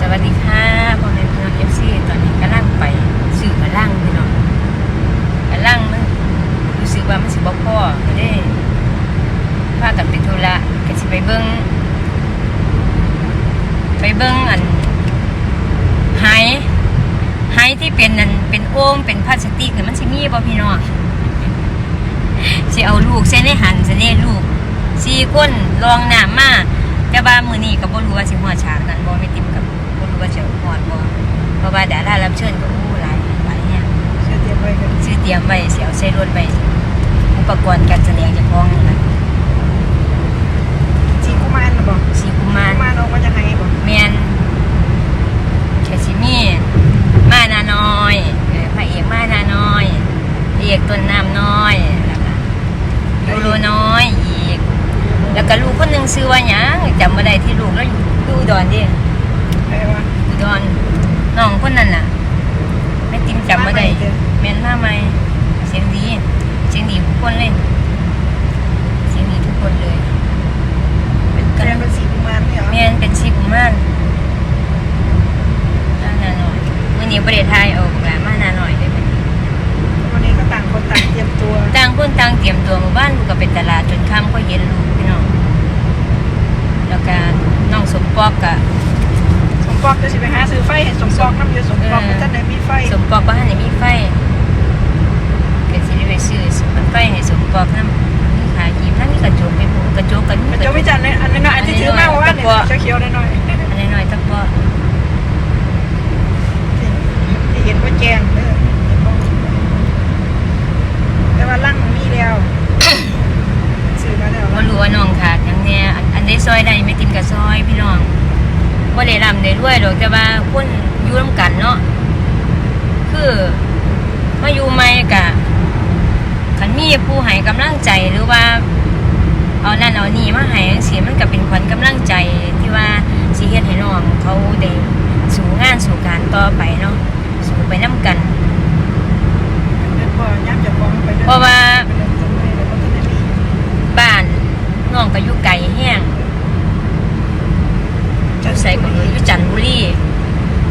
สวัสดีค่ะพ่อแม่พี่น้องเอฟซีตอนนี้กำลังไปสื่อกำลังพี่น้องกำลังมันรู้สึกว่ามันสิบ่พอก็ได้พากันไปธุระก็สิไปเบิ่งไปเบิ่งอันไหไหที่เป็นอันเป็นโอ่งเป็นพลาสติกเนี่ยมันสิมีบ่พี่น้องสิเอาลูกใส่ในหันใส่ในลูกสี่คนลองหน้ำมาแต่ว่ามือนี้ก็บ่รู้ว่าสิฮอดฉากนั้นบ่ไม่ติมกับ บ่รู้ว่าสิฮอดบ่เพราะว่าดารารับเชิญก็อู้หลายหลายแฮงเชื่อเตรียมไว้กันซื้อเตรียมไว้สิเอาใส่รถไว้อุปกรณ์การแสดงเจ้าของนั่นล่ะจีกุมารนะบอกสีกุมารมารออกมาจากไหนบอกแม่นแคสิมีมานาน้อยเออพระเอกมานาน้อยพระเอกต้นน้ำน้อยแล้วก็ยูโรน้อยอีก แล้วก็ลูกคนหนึ่งซื้อว่าหยังจำไม่ได้ที่ลูกแล้วอยู่อยู่อุดอนดิ ดอนน้องคนนั้นน่ะแม่ติมจำไม่ได้มาใหม่เด้อแม่นมาไหมเสียงดี เสียงดีทุกคนเลย เสียงดีทุกคนเลย เป็นแสกันดงเป็นสีกุมารเนี่ยเหรอแม่นเป็นชิกุมารมาหนาหน่อยมื่อนี้ประเทศไทยเอาแหละมาหนาหน่อยได้เป็นวันนี้ก็ต่างคนต่างเตรียมตัว ต่างคนต่างเตรียมตัวหมู่บ้านลูกก็เป็นตลาดจนค่ำก็เย็นลูกพี่น้องแล้วก็น้องสมปอกกะสม ปองจะสิไปหาซื้อไฟให้สมปองน้ำเยอะสมปองมันจะไหนมีไฟ สมปอกบ้านนี่มีไฟเกิดสิได้ไปซื้อมันไฟให้สมปอกน้ำนี่ขายยิ้มทั้งนี้กระจกไปผูกกระจกกัน มันจะไม่จัดเลยอันนี้น้อยอันที่ถือมากว่าเนี่ยเขียวๆหน่อย อันน้อยๆตะปอ ๆที่เห็นว่าแจงเออแต่ว่าลั่งมีแล้วซื้อมาแล้ว บ่รู้ว่าน้องขาดหยังเนี่ยอันอันได้ซอยได้ไม่ติมกับซอยพี่น้อง บ่ได้ร่ำได้รวยหรอกแต่ว่าคนอยู่ร่วมกันเนาะคือมาอยู่ใหม่กะคันมีผู้ให้กำลังใจหรือว่า เอานั่นเอานี่มาให้จังซี่มันก็เป็นขวัญกำลังใจที่ว่าสิเฮ็ดให้น้องเขาได้สู่งานสู่การต่อไปเนาะสู่ไปนํกันเดินบ่ย่ำจะฟ้องไปเพราะว่าบ้านน้องก็อยู่ไกลแห้งอยู่ ส่ก็เลยอยู่จันทบุรี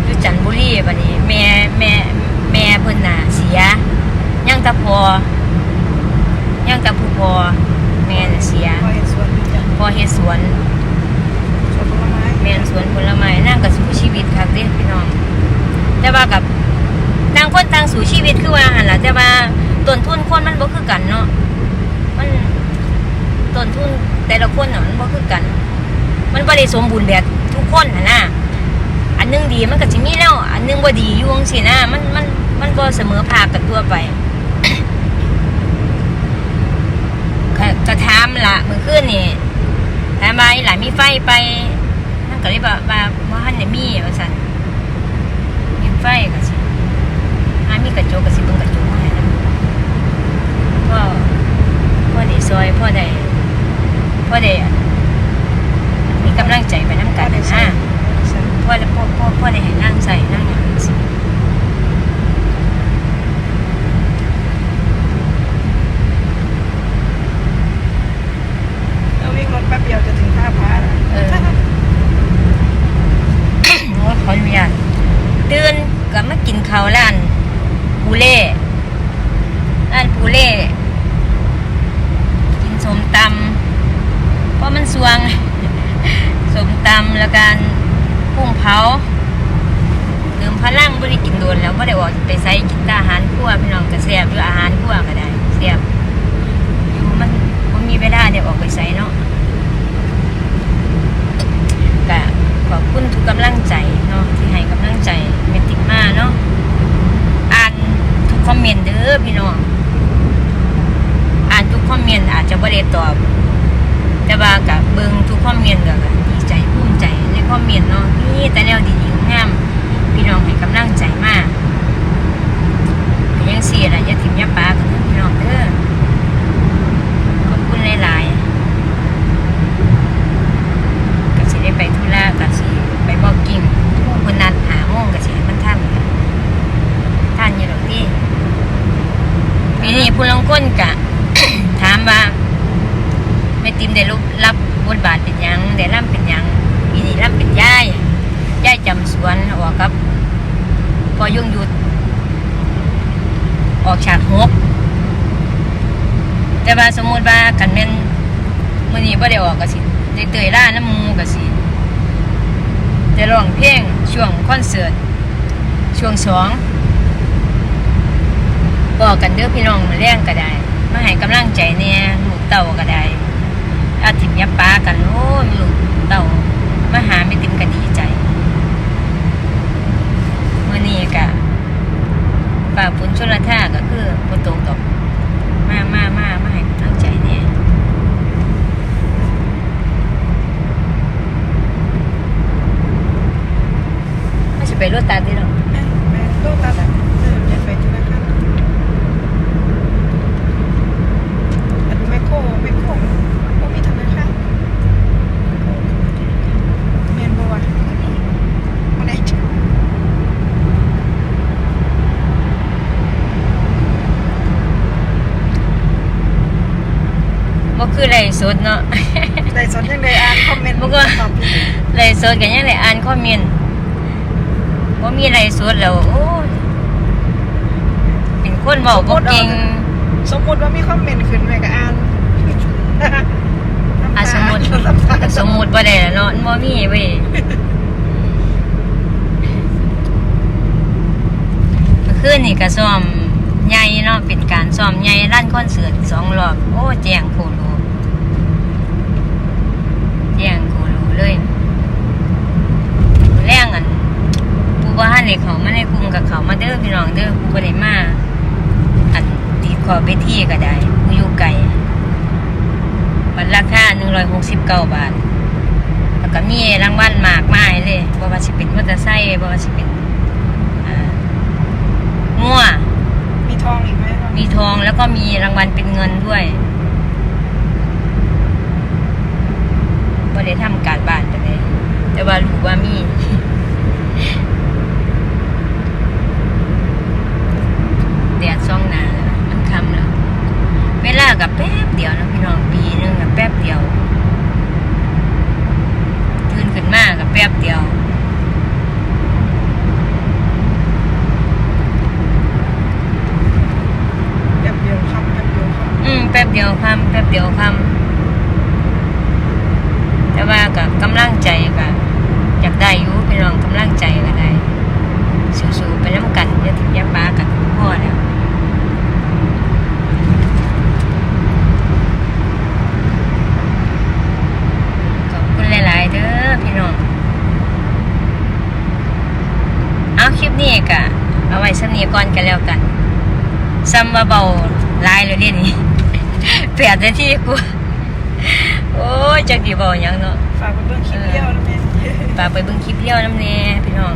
อยู่จันทบุรีบัดนี้ แม่แม่แม่เพิ่นน่ะเสียยังแตาพอยังแตาผู้พอแม่น่ะเสียพอเห็นสวนอยู่จังพอเฮ็ดสวนสวนผลไม้แม่นสวนผลไม้นั่งก็สู้ชีวิตคักเด้พี่น้อง แต่ว่ากับต่างคนต่างสู่ชีวิตคือว่าหั่นล่ะแต่ว่าต้นทุนคนมันบ่คือกันเนาะมันต้นทุนแต่ละคนน่ะมันบ่คือกัน มันบ่ได้สมบูรณ์แบบ ทุกคนนะนะอันนึงดีมันก็สิมีแล้ว อันนึงบ่ดีอยู่จังซี่นะมันมันมันบ่เสมอภาคกันทั่วไปก็ก็ถามละเมื่อคืนนี่ถามว่าอีหลานมีไฟไปนั่นก็เลยว่าว่าว่าหันได้มีว่าซั่นมีไฟก็สิหามีกระจกก็สิเบิ่งกระจกให้นำพ่อพ่อได้ซอยพ่อได้พ่อได้มีกำลังใจไปนํกันนะพ่อได้พ่อพ่อพ่อได้ให้นั่งใส่นั่งอย่างนี้สิ เราวิ่งรถแป๊บเดียวจะถึงท่าพาแล้ว เออ โอ้ยขออนุญาตตื่นก็มากินข้าวร้านปูเล่ร้านปูเล่กินสมตำเพราะมันสวง สมตำแล้วกันกุ้งเผาเติมพลังบ่ได้กินโดนแล้วบ่ ได้ออกไปใส่กินตาอาหารครัวพี่น้องก็แซ่บอยู่อาหารครัวก็ได้แซ่บอยู่มันมันมีเวลาได้ออกไปใส่เนาะก็ขอบคุณทุกกำลังใจเนาะที่ให้กำลังใจเมติกมาเนาะอ่านทุกคอมเมนต์เด้อพี่น้องอ่านทุกคอมเมนต์อาจจะไม่ได้ตอบ แต่ว่ากับเบิงทุกคอมเมนต์ก็ดีใจภูมิใจในคอมเมนต์เนาะนี่แต่แนวดีๆงามพี่น้องให้กำลังใจมากก็ยังเสียนะอย่าถิ่มอย่าปากันเด้อพี่น้องเด้อขอบคุณหลายๆ ก็สิได้ไปธุระก็สิไปบอกกิ่งหมู่เพิ่นนัดหาโมงก็สิให้มันทันทันอยู่ดอกที่ ปีนี้ผู้ลางคนก็ถามว่าแม่ติมได้รับรับบทบาทเป็นยังได้ร่ำเป็นยังปีนี้ร่ำเป็นยายยายจำสวนออกกับ พอยุ่งหยุด ออกฉากหกแต่ว่าสมมติว่ากันแม่นมื้อนี้บ่ได้ออกก็สิได้เตยล่าน้ำมูก็สิได้ร้องเพลงช่วงคอนเสิร์ตช่วงสอง กกันเด้อพี่น้องมาแรงก็ได้ มาให้กำลังใจเนี่ยลูกเต่าก็ได้อาทิมยับป้ากันโอ้ยลูกเต่ามาหาไม่ติมก็ดีใจมื้อนี้ก็ป่าปุนชลท่าก็คือบ่ตกดอก มามามามาให้กำลังใจแหน่ไม่ใช่ไปรถตัดเดิหรอก แม่แม่โลกตัดอะเออจะไปธนาคารอันแมคโครแมคโครก็มีธนาคารแมนบัวมาไหนจ้ะ บ่คือไรสดเนาะ ได้สนยังได้อ่านคอมเมนต์มันก็ ตอบผิดไรสดกันยังได้อ่านคอมเมนต์ว่ามีไรสดแล้วโอ้ยเป็นคนเบาบ่เก่ง สมมติว่ามีคอมเมนต์ขึ้นแม่ก็อ่านอะสมมุติ น้ำตาสมมุติบ่ได้แล้วเนาะมันบ่มีเว้ยเมื่อคืนนี่ก็ซ้อม ใหญ่เนาะเป็นการซ้อมใหญ่ลั่นคอนเสิร์ตสองรอบโอ้แจ้งโคโลแจ้งโคโลเลยแรงอันผู้บ่ทันได้เข้ามาในกลุ่มกับเขามาเด้อพี่น้องเด้อผู้บ่ได้มาอันตีขอบเวทีก็ได้ผู้อยู่ไกลบัตรราคา169บเก้าบาทแล้วก็มีรางวัลมากมายเลยบ่ว่าสิเป็นมอเตอร์ไซค์บ่ว่าสิเป็นอ่างัว ทองอีกไหมมีทองแล้วก็มีรางวัลเป็นเงินด้วยบ่ได้ทำการบ้านไปเลยแต่ว่ารู้ว่ามีแดดซ่องนาแล้วนมันคำแล้ว เวลากับแป๊บเดียวนะพี่น้องปีนึงกับแป๊บเดียวตื่นขึ้นมากับแป๊บเดียว แบบเดียวครับแบบเดียวครับ อืมแป๊บเดียวคำแป๊บ เดียวคำแต่ว่ากับกำลังใจก็อยากได้อยู่พี่น้องกำลังใจก็ได้สู้ๆไปน้ำกันอย่าทิ้งย่าป้ากันพ่อแล้วขอบคุณหลาย ๆ เด้อพี่น้องเอาคลิปนี้ก็เอาไว้สำนีก่อนกันแล้วกันซ้ำว่าเบาหลายเลยเดี๋ยวนี้ แปดนาทีกูโอ้ยจักดีเบาหยังเนาะฝากไปเบิ่งคลิปเดียวนะแม่ฝากไปเบิ่งคลิปเดียวน้ำแน่พี่น้อง